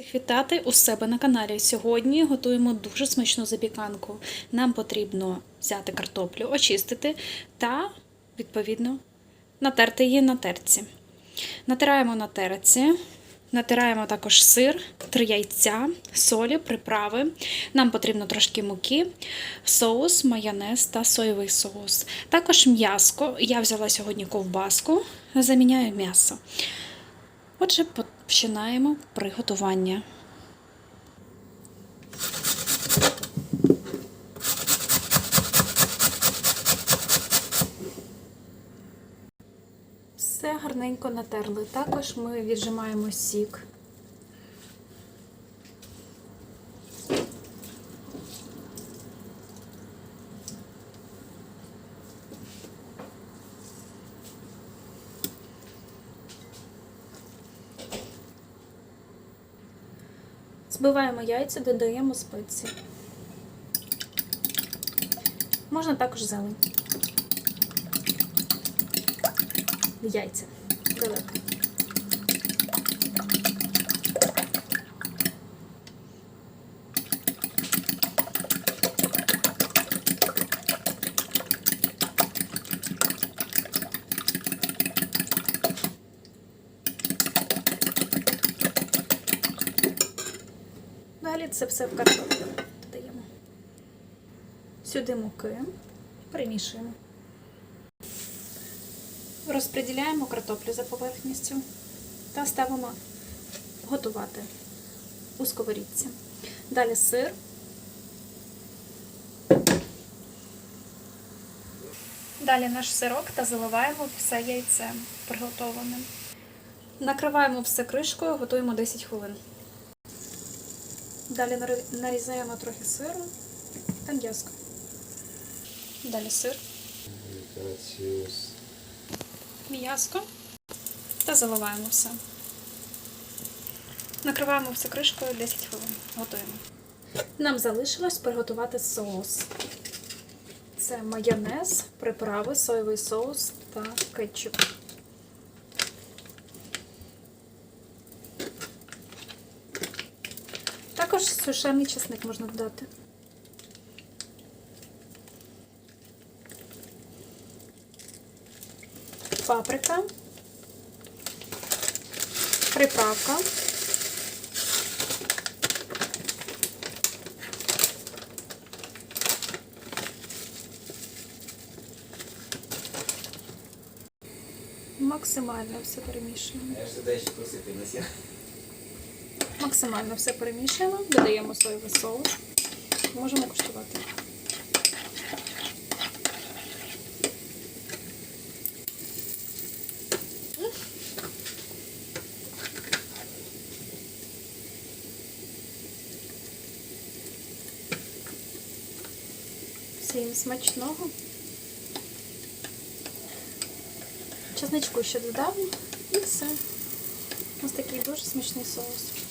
Вітати у себе на каналі. Сьогодні готуємо дуже смачну запіканку. Нам потрібно взяти картоплю, очистити та, відповідно, натерти її на терці. Натираємо на терці, натираємо також сир, три яйця, солі, приправи. Нам потрібно трошки муки, соус, майонез та соєвий соус. Також м'яско. Я взяла сьогодні ковбаску, заміняю м'ясо. Отже, починаємо приготування. Все гарненько натерли. Також ми віджимаємо сік. Збиваємо яйця, додаємо спеції. Можна також зелень. Яйця. Далеко. Далі це все в картоплю додаємо. Сюди муки, перемішуємо. Розподіляємо картоплю за поверхністю та ставимо готувати у сковорідці. Далі сир. Далі наш сирок та заливаємо все яйце приготовлене. Накриваємо все кришкою, готуємо 10 хвилин. Далі нарізаємо трохи сиру та м'яско. Далі сир, м'яско та заливаємо все. Накриваємо все кришкою 10 хвилин. Готуємо. Нам залишилось приготувати соус. Це майонез, приправи, соєвий соус та кетчуп. Також сушений чесник можна додати. Паприка, приправка, максимально все перемішуємо. Я ж туди ще посипалася. Максимально все перемішуємо, додаємо соєвий соус. Можемо куштувати. Всім смачного. Чесничку ще додам і все. Ось такий дуже смачний соус.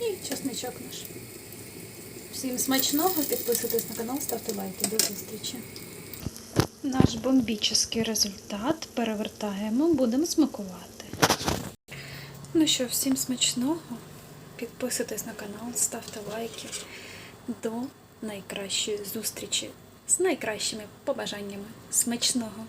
І чесничок наш. Всім смачного, підписуйтесь на канал, ставте лайки. До зустрічі. Наш бомбічний результат перевертаємо, будемо смакувати. Ну що, всім смачного. Підписуйтесь на канал, ставте лайки. До найкращої зустрічі з найкращими побажаннями. Смачного!